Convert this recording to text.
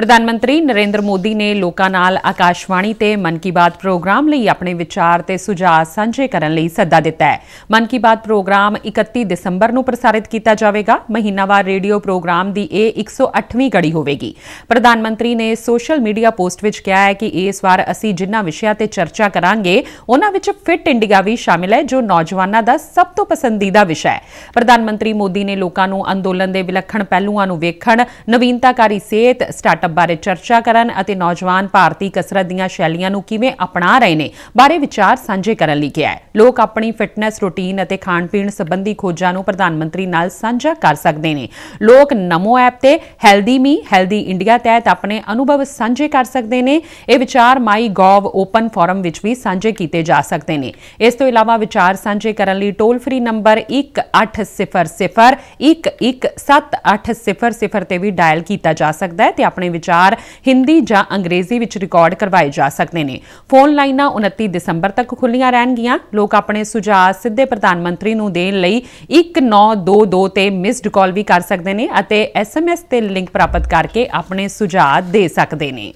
ਪ੍ਰਧਾਨ ਮੰਤਰੀ ਨਰਿੰਦਰ ਮੋਦੀ ਨੇ ਲੋਕਾਂ ਨਾਲ ਆਕਾਸ਼ਵਾਣੀ ਤੇ ਮਨ ਕੀ ਬਾਤ ਪ੍ਰੋਗਰਾਮ ਲਈ ਆਪਣੇ ਵਿਚਾਰ ਤੇ ਸੁਝਾਅ ਸਾਂਝੇ ਕਰਨ ਲਈ ਸੱਦਾ ਦਿੱਤਾ ਹੈ। ਮਨ ਕੀ ਬਾਤ ਪ੍ਰੋਗਰਾਮ 31 ਦਸੰਬਰ ਨੂੰ ਪ੍ਰਸਾਰਿਤ ਕੀਤਾ ਜਾਵੇਗਾ। ਮਹੀਨਾਵਾਰ ਰੇਡੀਓ ਪ੍ਰੋਗਰਾਮ ਦੀ ਇਹ 108ਵੀਂ ਕੜੀ ਹੋਵੇਗੀ। ਪ੍ਰਧਾਨ ਮੰਤਰੀ ਨੇ ਸੋਸ਼ਲ ਮੀਡੀਆ ਪੋਸਟ ਵਿੱਚ ਕਿਹਾ ਹੈ ਕਿ ਇਸ ਵਾਰ ਅਸੀਂ ਜਿਨ੍ਹਾਂ ਵਿਸ਼ਿਆਂ ਤੇ ਚਰਚਾ ਕਰਾਂਗੇ, ਉਹਨਾਂ ਵਿੱਚ ਫਿਟ ਇੰਡੀਆ ਵੀ ਸ਼ਾਮਿਲ ਹੈ, ਜੋ ਨੌਜਵਾਨਾਂ ਦਾ ਸਭ ਤੋਂ ਪਸੰਦੀਦਾ ਵਿਸ਼ਾ ਹੈ। ਪ੍ਰਧਾਨ ਮੰਤਰੀ ਮੋਦੀ ਨੇ ਲੋਕਾਂ ਨੂੰ ਅੰਦੋਲਨ ਦੇ ਵਿਲੱਖਣ ਪਹਿਲੂਆਂ ਨੂੰ ਵੇਖਣ, ਨਵੀਨਤਾਕਾਰੀ ਸਿਹਤ, ਸਟਾਰਟਅਪ ਬਾਰੇ ਚਰਚਾ ਕਰਨ ਅਤੇ ਨੌਜਵਾਨ ਭਾਰਤੀ ਕਸਰਤ ਦੀਆਂ ਸ਼ੈਲੀਆਂ ਨੂੰ ਕਿਵੇਂ ਅਪਣਾ ਰਹੇ ਨੇ, ਬਾਰੇ ਵਿਚਾਰ ਸਾਂਝੇ ਕਰਨ ਲਈ ਕਿਹਾ ਹੈ। ਲੋਕ ਆਪਣੀ ਫਿਟਨੈਸ ਰੁਟੀਨ ਅਤੇ ਖਾਣ-ਪੀਣ ਸੰਬੰਧੀ ਖੋਜਾਂ ਨੂੰ ਪ੍ਰਧਾਨ ਮੰਤਰੀ ਨਾਲ ਸਾਂਝਾ ਕਰ ਸਕਦੇ ਨੇ। ਲੋਕ ਨਮੋ ਐਪ ਤੇ ਹੈਲਦੀ ਮੀ ਹੈਲਦੀ ਇੰਡੀਆ ਤਹਿਤ ਆਪਣੇ ਅਨੁਭਵ ਸਾਂਝੇ ਕਰ ਸਕਦੇ ਨੇ। ਇਹ ਵਿਚਾਰ ਮਾਈ ਗੋਵ ਓਪਨ ਫੋਰਮ ਵਿੱਚ ਵੀ ਸਾਂਝੇ ਕੀਤੇ ਜਾ ਸਕਦੇ ਨੇ। ਇਸ ਤੋਂ ਇਲਾਵਾ ਵਿਚਾਰ ਸਾਂਝੇ ਕਰਨ ਲਈ ਟੋਲ ਫ੍ਰੀ ਨੰਬਰ 1800 11780 ਤੇ ਵੀ ਡਾਇਲ ਕੀਤਾ ਜਾ ਸਕਦਾ ਹੈ ਤੇ ਆਪਣੇ ਵਿਚਾਰ ਹਿੰਦੀ ਜਾਂ ਅੰਗਰੇਜ਼ੀ ਵਿੱਚ ਰਿਕਾਰਡ ਕਰਵਾਏ ਜਾ ਸਕਦੇ ਨੇ। ਫੋਨ ਲਾਈਨਾਂ 29 ਦਸੰਬਰ ਤੱਕ ਖੁੱਲੀਆਂ ਰਹਿਣਗੀਆਂ। ਲੋਕ ਆਪਣੇ ਸੁਝਾਅ ਸਿੱਧੇ ਪ੍ਰਧਾਨ ਮੰਤਰੀ ਨੂੰ ਦੇਣ ਲਈ 1922 ਤੇ ਮਿਸਡ ਕਾਲ ਵੀ ਕਰ ਸਕਦੇ ਨੇ ਅਤੇ ਐਸਐਮਐਸ ਤੇ ਲਿੰਕ ਪ੍ਰਾਪਤ ਕਰਕੇ ਆਪਣੇ ਸੁਝਾਅ ਦੇ ਸਕਦੇ ਨੇ।